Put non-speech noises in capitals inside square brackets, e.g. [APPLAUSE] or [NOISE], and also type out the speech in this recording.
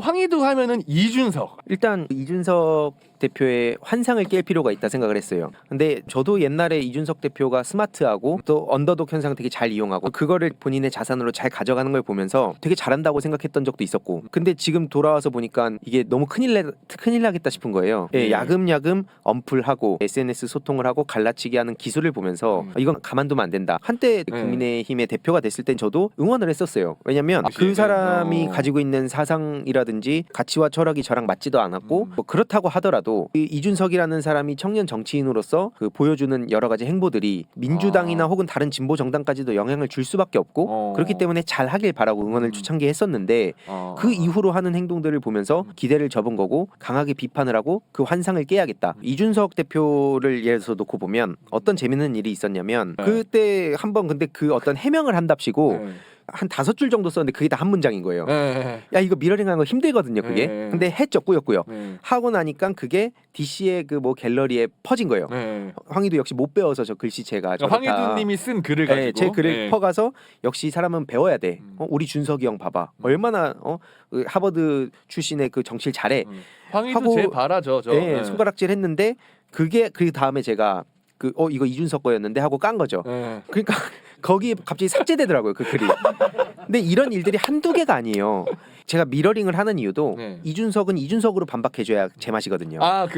황희도 하면은 이준석. 일단 이준석 대표의 환상을 깰 필요가 있다 생각을 했어요. 근데 저도 옛날에 이준석 대표가 스마트하고 또 언더독 현상 되게 잘 이용하고 그거를 본인의 자산으로 잘 가져가는 걸 보면서 되게 잘한다고 생각했던 적도 있었고 근데 지금 돌아와서 보니까 이게 너무 큰일 내, 큰일 나겠다 싶은 거예요. 예, 네. 야금야금 언플하고 SNS 소통을 하고 갈라치기 하는 기술을 보면서 음. 이건 가만두면 안 된다. 한때 네. 국민의힘의 대표가 됐을 땐 저도 응원을 했었어요. 왜냐면 아, 그 네. 사람이 어. 가지고 있는 사상이라 든지 가치와 철학이 저랑 맞지도 않았고 음. 뭐 그렇다고 하더라도 이 이준석이라는 사람이 청년 정치인으로서 그 보여주는 여러 가지 행보들이 민주당이나 아. 혹은 다른 진보 정당까지도 영향을 줄 수밖에 없고 어. 그렇기 때문에 잘 하길 바라고 응원을 음. 초창기했었는데 어. 그 이후로 하는 행동들을 보면서 기대를 접은 거고 강하게 비판을 하고 그 환상을 깨야겠다. 음. 이준석 대표를 예를 들어서 놓고 보면 어떤 재밌는 일이 있었냐면 네. 그때 한번 근데 그 어떤 해명을 한답시고 네. 한 다섯 줄 정도 썼는데 그게 다 한 문장인 거예요. 네. 야 이거 미러링 하는 거 힘들거든요 그게 네. 근데 했죠 꾸역꾸역 네. 하고 나니까 그게 DC의 그 뭐 갤러리에 퍼진 거예요 네. 황희도 역시 못 배워서 저 글씨체가 그러니까 황희도님이 쓴 글을 가지고 네, 제 글을 네. 퍼가서 역시 사람은 배워야 돼 음. 어, 우리 준석이 형 봐봐 얼마나 어, 그 하버드 출신의 그 정치를 잘해 음. 황희도 하고- 제 바라죠. 저. 네, 네. 손가락질 했는데 그게 그 다음에 제가 그 어 이거 이준석 거였는데 하고 깐 거죠 네. 그러니까 [LAUGHS] 거기 갑자기 삭제되더라고요 그 글이. 근데 이런 일들이 한두 개가 아니에요. 제가 미러링을 하는 이유도 네. 이준석은 이준석으로 반박해줘야 제맛이거든요. 아, 그